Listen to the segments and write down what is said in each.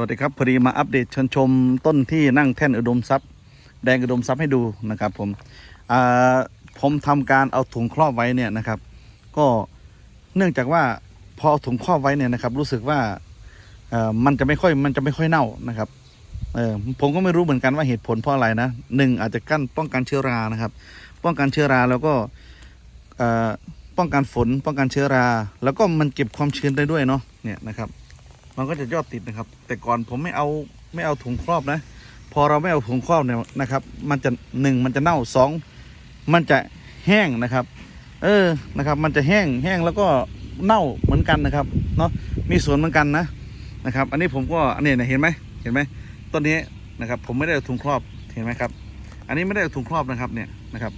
สวัสดีครับพอดีมาอัปเดตชนชมต้นที่นั่งแท่นอุดมทรัพย์แดงอุดมทรัพย์ให้ดูนะครับผมผมทำการเอาถุงครอบไว้เนี่ยนะครับ ก็เนื่องจากว่าพอเอาถุงครอบไว้เนี่ยนะครับ รู้สึกว่ามันจะไม่ค่อยมันจะไม่ค่อยเน่านะครับผมก็ไม่รู้เหมือนกันว่าเหตุผลเพราะอะไรนะหนึ่งอาจจะกั้นป้องกันเชื้อรานะครับ ป้องกันเชื้อราแล้วก็ป้องกันฝน ป้องกันเชื้อรา แล้วก็มันเก็บความชื้นได้ด้วยเนาะเนี่ยนะครับ มันก็จะยอดติดนะครับ แต่ก่อนผมไม่เอาไม่เอาถุงครอบนะ พอเราไม่เอาถุงครอบเนี่ยนะครับ มันจะหนึ่งมันจะเน่าสองมันจะแห้งนะครับ เออนะครับ มันจะแห้งแห้งแล้วก็เน่าเหมือนกันนะครับเนาะมีส่วนเหมือนกันนะนะครับ อันนี้ผมก็อันนี้นะเห็นไหมเห็นไหมต้นนี้นะครับ ผมไม่ได้เอาถุงครอบเห็นไหมครับ อันนี้ไม่ได้เอาถุงครอบนะครับเนี่ยนะครับ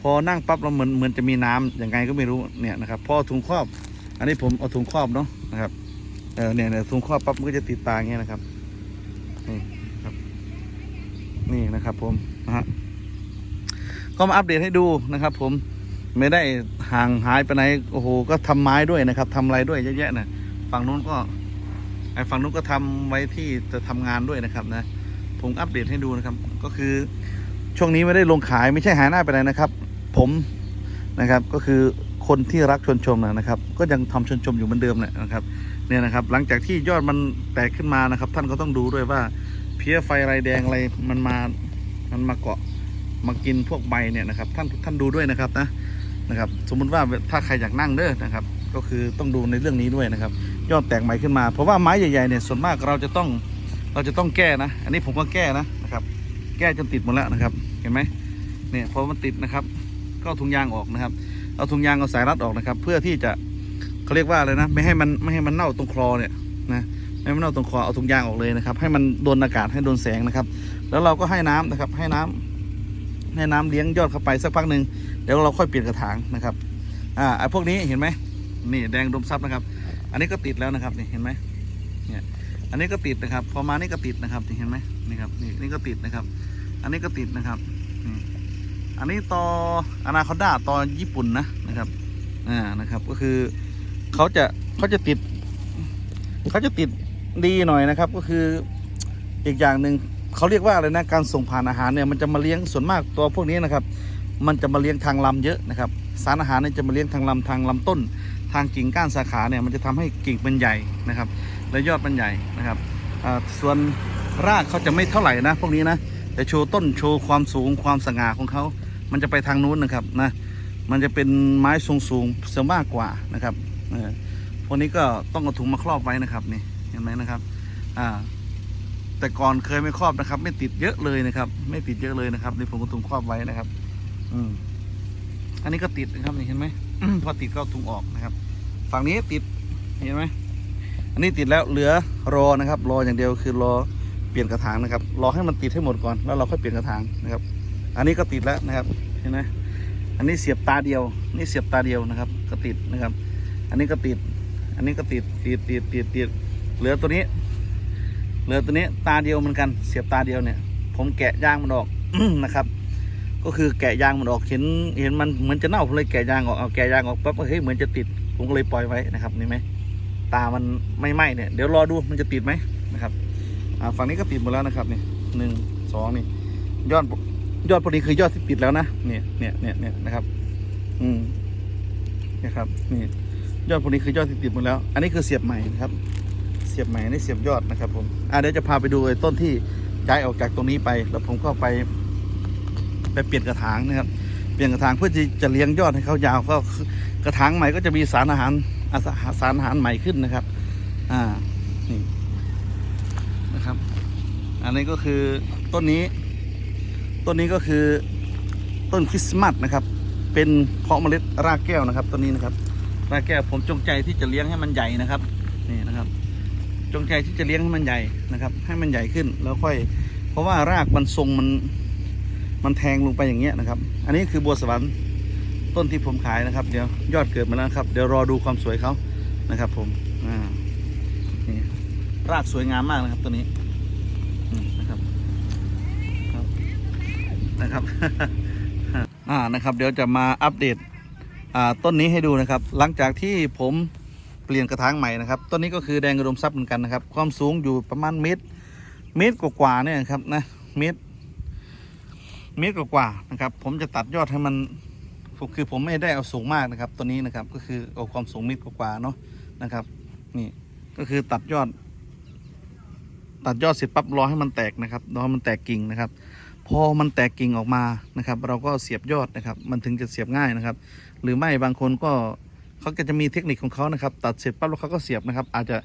พอนั่งปั๊บเราเหมือนเหมือนจะมีน้ำยังไงก็ไม่รู้เนี่ยนะครับ พอถุงครอบ อันนี้ผมเอาถุงครอบเนาะนะครับ เออเนี่ยเนี่ยถุงครอปั๊บมันก็จะติดตาอย่างเงี้ยนะครับนี่ครับนี่นะครับ ผมนะฮะก็มาอัปเดตให้ดูนะครับ ผมไม่ได้ห่างหายไปไหนโอ้โหก็ทำไม้ด้วยนะครับทำอะไรด้วยเยอะแยะนะฝั่งนู้นก็ไอ้ฝั่งนู้นก็ทำไว้ที่จะทำงานด้วยนะครับนะ ผมอัปเดตให้ดูนะครับ ก็คือช่วงนี้ไม่ได้ลงขายไม่ใช่หายหน้าไปไหนนะครับ ผมนะครับ ก็คือ คนที่รักชวนชมนะครับ ก็ยังทำชวนชมอยู่เหมือนเดิมแหละนะครับเนี่ยนะครับ หลังจากที่ยอดมันแตกขึ้นมานะครับ ท่านก็ต้องดูด้วยว่าเพี้ยไฟไรแดงอะไรมันมามันมาเกาะมากินพวกใบเนี่ยนะครับ ท่านท่านดูด้วยนะครับนะนะครับ สมมุติว่าถ้าใครอยากนั่งเด้อนะครับ ก็คือต้องดูในเรื่องนี้ด้วยนะครับ ยอดแตกใหม่ขึ้นมา เพราะว่าไม้ใหญ่ๆเนี่ยส่วนมากเราจะต้องเราจะต้องแก้นะ อันนี้ผมก็แก้นะนะครับ แก้จนติดหมดแล้วนะครับ เห็นไหมเนี่ยพอมันติดนะครับ ก็ถุงยางออกนะครับ เอาถุงยางเอาสายรัดออกนะครับ เพื่อที่จะเขาเรียกว่าอะไรนะ ไม่ให้มันไม่ให้มันเน่าตรงคลอเนี่ยนะไม่ให้มันเน่าตรงคลอเอาถุงยางออกเลยนะครับ ให้มันโดนอากาศให้โดนแสงนะครับ แล้วเราก็ให้น้ำนะครับ ให้น้ำให้น้ำเลี้ยงยอดเข้าไปสักพักหนึ่งเดี๋ยวเราค่อยเปลี่ยนกระถางนะครับอ่าไอ้พวกนี้เห็นไหมนี่แดงดมซับนะครับ อันนี้ก็ติดแล้วนะครับนี่เห็นไหมเนี่ยอันนี้ก็ติดนะครับ พอมานี่ก็ติดนะครับเห็นไหมนี่ครับนี่นี่ก็ติดนะครับ อันนี้ก็ติดนะครับนี่ อันนี้ต่ออนาคอนดาต่อญี่ปุ่นนะนะครับ อ่านะครับ ก็คือเขาจะเขาจะติดเขาจะติดดีหน่อยนะครับ ก็คืออีกอย่างหนึ่งเขาเรียกว่าอะไรนะการส่งผ่านอาหารเนี่ยมันจะมาเลี้ยงส่วนมากตัวพวกนี้นะครับ มันจะมาเลี้ยงทางลำเยอะนะครับ สารอาหารเนี่ยจะมาเลี้ยงทางลำทางลำต้น ทางกิ่งก้านสาขาเนี่ยมันจะทำให้กิ่งมันใหญ่นะครับ และยอดมันใหญ่นะครับอ่าส่วนรากเขาจะไม่เท่าไหร่นะ พวกนี้นะแต่โชว์ต้นโชว์ความสูงความสง่าของเขา มันจะไปทางนู้นนะครับนะมันจะเป็นไม้สูงสูงๆเสียมากกว่านะครับเออพวกนี้ก็ต้องเอาถุงมาครอบไว้นะครับนี่เห็นไหมนะครับอ่าแต่ก่อนเคยไม่ครอบนะครับ ไม่ติดเยอะเลยนะครับ ไม่ติดเยอะเลยนะครับนี่ผมก็ถุงครอบไว้นะครับ อืมอันนี้ก็ติดนะครับนี่เห็นไหมพอติดก็ถุงออกนะครับ ฝั่งนี้ติดเห็นไหมอันนี้ติดแล้วเหลือรอนะครับ รออย่างเดียวคือรอเปลี่ยนกระถางนะครับ รอให้มันติดให้หมดก่อนแล้วเราค่อยเปลี่ยนกระถางนะครับ อันนี้ก็ติดแล้วนะครับเห็นไหมอันนี้เสียบตาเดียว นี่เสียบตาเดียวนะครับ ก็ติดนะครับ อันนี้ก็ติด อันนี้ก็ติดติดติดติดติดเหลือตัวนี้ เหลือตัวนี้ตาเดียวเหมือนกัน เสียบตาเดียวเนี่ย ผมแกะยางมันออกนะครับ ก็คือแกะยางมันออกเห็นเห็นมันเหมือนจะเน่าผมเลยแกะยางออกเอาแกะยางออกปั๊บเฮ้ยเหมือนจะติดผมก็เลยปล่อยไว้นะครับนี่ไหมตามันไม่ไหม้เนี่ยเดี๋ยวรอดูมันจะติดไหมนะครับอ่าฝั่งนี้ก็ติดหมดแล้วนะครับนี่หนึ่งสองนี่ยอด ยอดพอดีคือยอดที่ติดแล้วนะเนี่ยเนี่ยเนี่ยเนี่ยนะครับ อืมเนี่ยครับนี่ยอดพวกนี้คือยอดที่ติดหมดแล้ว อันนี้คือเสียบใหม่นะครับ เสียบใหม่อันนี่เสียบยอดนะครับ ผมอ่าเดี๋ยวจะพาไปดูต้นที่ย้ายออกจากตรงนี้ไป แล้วผมก็ไป ไปเปลี่ยนกระถางนะครับ เปลี่ยนกระถางเพื่อที่จะเลี้ยงยอดให้เขายาวก็กระถางใหม่ก็จะมีสารอาหารอาสารอาหารใหม่ขึ้นนะครับ อ่านี่นะครับ อันนี้ก็คือต้นนี้ ต้นนี้ก็คือต้นคริสต์มาสนะครับ เป็นเพาะเมล็ดรากแก้วนะครับต้นนี้นะครับ รากแก้วผมจงใจที่จะเลี้ยงให้มันใหญ่นะครับนี่นะครับ จงใจที่จะเลี้ยงให้มันใหญ่นะครับ ให้มันใหญ่ขึ้นแล้วค่อย เพราะว่ารากมันทรงมันมันแทงลงไปอย่างเงี้ยนะครับ อันนี้คือบัวสวรรค์ต้นที่ผมขายนะครับ เดี๋ยวยอดเกิดมาแล้วครับ เดี๋ยวรอดูความสวยเขานะครับ ผมอ่านี่รากสวยงามมากนะครับตัวนี้อืมนะครับ นะครับอ่านะครับเดี๋ยวจะมาอัปเดตอ่าต้นนี้ให้ดูนะครับ หลังจากที่ผมเปลี่ยนกระถางใหม่นะครับต้นนี้ก็คือแดงอุดมทรัพย์เหมือนกันนะครับ ความสูงอยู่ประมาณเมตรเมตรกว่าๆเนี่ยครับนะเมตรเมตรกว่าๆนะครับ ผมจะตัดยอดให้มันคือผมไม่ได้เอาสูงมากนะครับ ตัวนี้นะครับก็คือเอาความสูงเมตรกว่าๆเนาะนะครับนี่ก็คือตัดยอด ตัดยอดเสร็จปั๊บรอให้มันแตกนะครับรอให้มันแตกกิ่งนะครับ พอมันแตกกิ่งออกมานะครับ เราก็เสียบยอดนะครับ มันถึงจะเสียบง่ายนะครับ หรือไม่บางคนก็เขาก็จะมีเทคนิคของเขานะครับ ตัดเสร็จปั๊บแล้วเขาก็เสียบนะครับ อาจจะ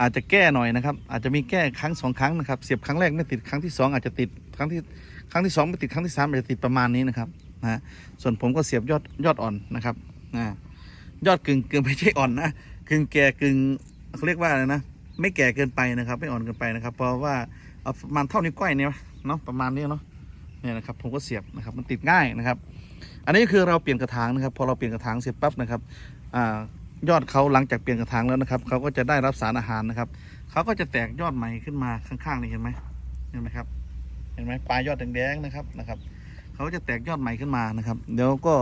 อาจจะแก้หน่อยนะครับ อาจจะมีแก้ครั้งสองครั้งนะครับ เสียบครั้งแรกไม่ติดครั้งที่สองอาจจะติดครั้งที่ครั้งที่สองไม่ติดครั้งที่สามอาจจะติดประมาณนี้นะครับนะส่วนผมก็เสียบยอดยอดอ่อนนะครับนะยอดกึ่งกึ่งไม่ใช่อ่อนนะกึ่งแก่กึ่งเขาเรียกว่าอะไรนะไม่แก่เกินไปนะครับ ไม่อ่อนเกินไปนะครับ เพราะว่าเอาประมาณเท่านิ้วก้อยเนี่ยเนาะประมาณนี้เนาะ เนี่ยนะครับผมก็เสียบนะครับมันติดง่ายนะครับ อันนี้คือเราเปลี่ยนกระถางนะครับพอเราเปลี่ยนกระถางเสร็จปั๊บนะครับอยอดเขาหลังจากเปลี่ยนกระถางแล้วนะครับเขาก็จะได้รับสารอาหารนะครับเขาก็จะแตกยอดใหม่ขึ้นมาข้างๆนี่เห็นไหมเห็นไหมครับเห็นไหมปลายยอดแดงๆนะครับนะครับเขาจะแตกยอดใหม่ขึ้นมานะครับ เดี๋ยวก็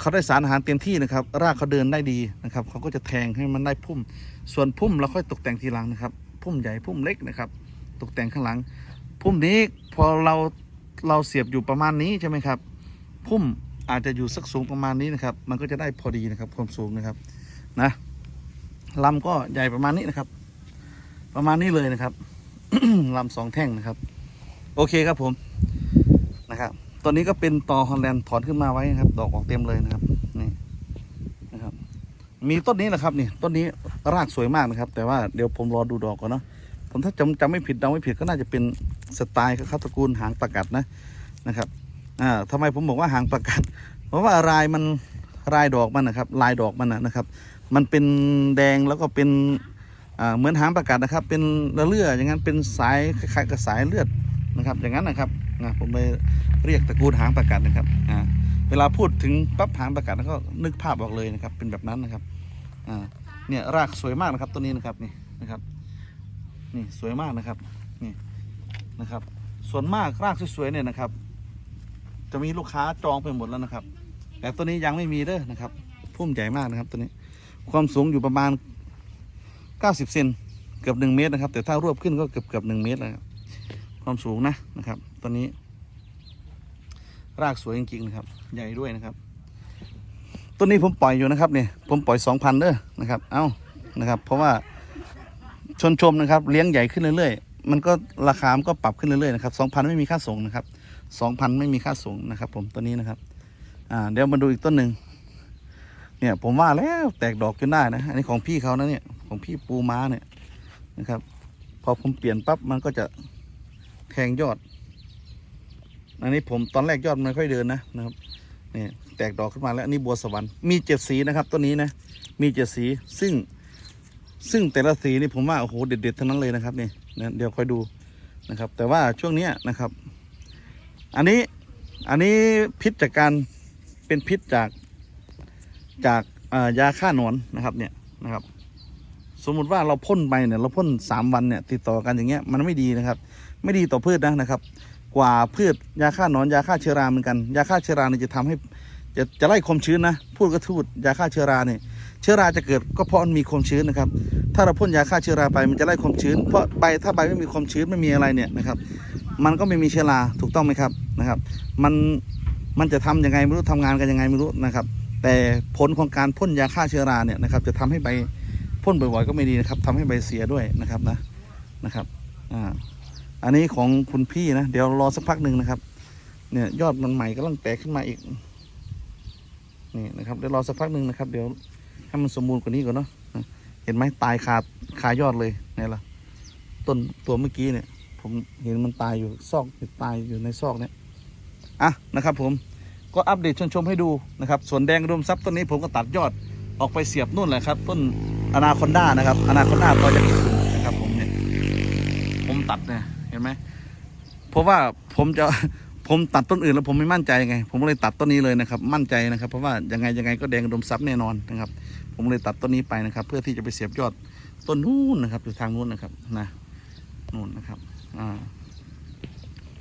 เขาได้สารอาหารเต็มที่นะครับ รากเขาเดินได้ดีนะครับเขาก็จะแทงให้มันได้พุ่ม ส่วนพุ่มเราค่อยตกแต่งทีหลังนะครับ พุ่มใหญ่พุ่มเล็กนะครับ ตกแต่งข้างหลัง พุ่มนี้พอเรา เราเสียบอยู่ประมาณนี้ใช่ไหมครับ พุ่มอาจจะอยู่สักสูงประมาณนี้นะครับ มันก็จะได้พอดีนะครับ ความสูงนะครับ นะลำก็ใหญ่ประมาณนี้นะครับ ประมาณนี้เลยนะครับลำสองแท่งนะครับ โอเคครับผมนะครับตอนนี้ก็เป็นตอฮอลแลนด์ถอนขึ้นมาไว้นะครับ ดอกออกเต็มเลยนะครับนี่นะครับ มีต้นนี้แหละครับนี่ต้นนี้รากสวยมากนะครับ แต่ว่าเดี๋ยวผมรอดูดอกก่อนเนาะผมถ้าจำจำไม่ผิดเดาไม่ผิดก็น่าจะเป็น สไตล์ข้าตระกูลหางประกัดนะนะครับอ่าทำไมผมบอกว่าหางประกัด เพราะว่าลายมันลายดอกมันนะครับ ลายดอกมันนะครับ มันเป็นแดงแล้วก็เป็นอ่าเหมือนหางประกัดนะครับ เป็นระเลื่ออย่างนั้นเป็นสายคล้ายๆกับสายเลือดนะครับ อย่างนั้นนะครับนะผมเลยเรียกตระกูลหางประกัดนะครับอ่าเวลาพูดถึงปั๊บหางประกัดแล้วก็นึกภาพออกเลยนะครับ เป็นแบบนั้นนะครับอ่าเนี่ยรากสวยมากนะครับต้นนี้นะครับนี่นะครับ นี่สวยมากนะครับนี่ นะครับ ส่วนมากรากสวยๆเนี่ยนะครับ จะมีลูกค้าจองไปหมดแล้วนะครับ แต่ตัวนี้ยังไม่มีเด้อนะครับพุ่มใหญ่มากนะครับตัวนี้ ความสูงอยู่ประมาณ 90เซนเกือบ1เมตรนะครับ แต่ถ้ารวบขึ้นก็เกือบเกือบ1เมตรแล้วครับความสูงนะนะครับตัวนี้ รากสวยจริงๆนะครับ ใหญ่ด้วยนะครับต้นนี้ผมปล่อยอยู่นะครับเนี่ยผมปล่อย2,000เด้อนะครับ เอ้านะครับ เพราะว่าชนชมนะครับ เลี้ยงใหญ่ขึ้นเรื่อยๆ มันก็ราคามันก็ปรับขึ้นเรื่อยๆนะครับสองพันไม่มีค่าส่งนะครับสองพันไม่มีค่าส่งนะครับ ผมตัวนี้นะครับ อ่า เดี๋ยวมาดูอีกต้นหนึ่งเนี่ย ผมว่าแล้วแตกดอกจนได้นะอันนี้ของพี่เขานะเนี่ยของพี่ปูม้าเนี่ยนะครับ พอผมเปลี่ยนปั๊บมันก็จะแทงยอด อันนี้ผมตอนแรกยอดมันไม่ค่อยเดินนะนะครับเนี่ยแตกดอกขึ้นมาแล้วนนี้บัวสวรรค์มีเจ็ดสีนะครับต้นนี้นะมีเจ็ดสีซึ่ง ซึ่งแต่ละสีนี่ผมว่าโอ้โหเด็ดๆทั้งนั้นเลยนะครับนี่ นะเดี๋ยวค่อยดูนะครับ แต่ว่าช่วงนี้นะครับ อันนี้อันนี้พิษจากการเป็นพิษจากจากยาฆ่าหนอนนะครับเนี่ยนะครับ สมมุติว่าเราพ่นไปเนี่ยเราพ่นสามวันเนี่ยติดต่อกันอย่างเงี้ยมันไม่ดีนะครับ ไม่ดีต่อพืชนะนะครับ กว่าพืชยาฆ่าหนอนยาฆ่าเชื้อราเหมือนกันยาฆ่าเชื้อราเนี่ยจะทำให้จะจะไล่ความชื้นนะพูดก็ทูดยาฆ่าเชื้อราเนี่ย เชื้อราจะเกิดก็เพราะมันมีความชื้นนะครับ ถ้าเราพ่นยาฆ่าเชื้อราไปมันจะไล่ความชื้น เพราะใบถ้าใบไม่มีความชื้นไม่มีอะไรเนี่ยนะครับ มันก็ไม่มีเชื้อราถูกต้องไหมครับนะครับ มันมันจะทำยังไงไม่รู้ทำงานกันยังไงไม่รู้นะครับ แต่ผลของการพ่นยาฆ่าเชื้อราเนี่ยนะครับ จะทำให้ใบพ่นบ่อยๆก็ไม่ดีนะครับทำให้ใบเสียด้วยนะครับนะนะครับอ่าอันนี้ของคุณพี่นะเดี๋ยวรอสักพักหนึ่งนะครับ เนี่ยยอดมันใหม่กำลังแตกขึ้นมาอีกนี่นะครับเดี๋ยวรอสักพักหนึ่งนะครับ เดี๋ยว ให้มันสมบูรณ์กว่านี้ก่อนเนาะเห็นไหมตายขาดขายอดเลยไงล่ะต้นตัวเมื่อกี้เนี่ย ผมเห็นมันตายอยู่ซอกตายอยู่ในซอกเนี่ยอะนะครับ ผมก็อัปเดตชมชมให้ดูนะครับส่วนแดงรวมทรัพย์ต้นนี้ผมก็ตัดยอดออกไปเสียบนู่นแหละครับ ต้นอนาคอนด้านะครับอนาคอนด้าต่อจากญี่ปุ่นนะครับผมเนี่ยผมตัดเนี่ยเห็นไหมเพราะว่าผมจะผมตัดต้นอื่นแล้วผมไม่มั่นใจไง ผมเลยตัดต้นนี้เลยนะครับ มั่นใจนะครับ เพราะว่ายังไงยังไงก็แดงอุดมทรัพย์แน่นอนนะครับ ผมเลยตัดต้นนี้ไปนะครับ เพื่อที่จะไปเสียบยอดต้นนู้นนะครับอยู่ทางนู้นนะครับนะนู่นนะครับอ่า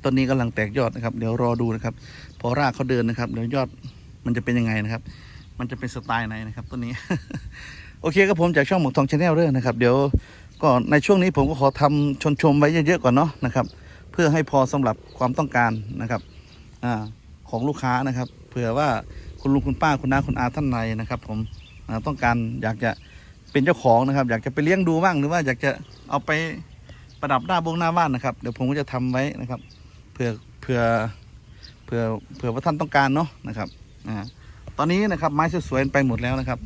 ต้นนี้กำลังแตกยอดนะครับ เดี๋ยวรอดูนะครับ พอรากเขาเดินนะครับเดี๋ยวยอดมันจะเป็นยังไงนะครับ มันจะเป็นสไตล์ไหนนะครับต้นนี้ โอเคครับผมจากช่องหมกทองชาแนลเรื่องนะครับ เดี๋ยวก็ในช่วงนี้ผมก็ขอทำชนชมไว้เยอะๆก่อนเนาะนะครับ เพื่อให้พอสำหรับความต้องการนะครับอาของลูกค้านะครับ เผื่อว่าคุณลุงคุณป้าคุณน้าคุณอาท่านใดนะครับ ผม อ่าต้องการอยากจะเป็นเจ้าของนะครับ อยากจะไปเลี้ยงดูบ้างหรือว่าอยากจะเอาไปประดับหน้าบงหน้าบ้านนะครับ เดี๋ยวผมก็จะทำไว้นะครับเผื่อเผื่อเผื่อเผื่อว่าท่านต้องการเนาะนะครับอ่าตอนนี้นะครับไม้สวยๆไปหมดแล้วนะครับ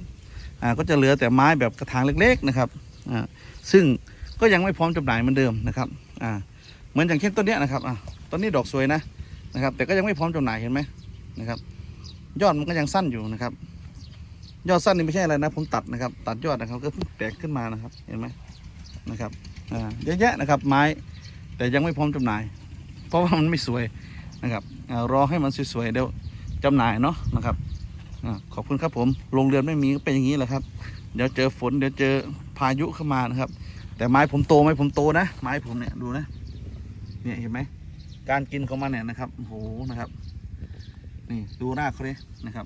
อ่าก็จะเหลือแต่ไม้แบบกระถางเล็ก ๆนะครับอ่าซึ่งก็ยังไม่พร้อมจำหน่ายเหมือนเดิมนะครับอ่าเหมือนอย่างเช่นต้นเนี้ยนะครับอ่าต้นนี้ดอกสวยนะนะครับ แต่ก็ยังไม่พร้อมจำหน่ายเห็นไหมนะครับ ยอดมันก็ยังสั้นอยู่นะครับ ยอดสั้นนี่ไม่ใช่อะไรนะ ผมตัดนะครับ ตัดยอดนะครับ ก็แตกขึ้นมานะครับ เห็นไหมนะครับอ่าเยอะแยะนะครับ ไม้แต่ยังไม่พร้อมจำหน่าย เพราะว่ามันไม่สวยนะครับอ่ารอให้มันสวยๆเดี๋ยวจำหน่ายเนาะนะครับอ่าขอบคุณครับผมโรงเรือนไม่มีก็เป็นอย่างนี้แหละครับ เดี๋ยวเจอฝนเดี๋ยวเจอพายุเข้ามานะครับ แต่ไม้ผมโตไหมผมโตนะ ไม้ผมเนี่ยดูนะเนี่ยเห็นไหมการกินของมันเนี่ยนะครับโอ้โหนะครับ นี่ดูรากเขาเลยนะครับ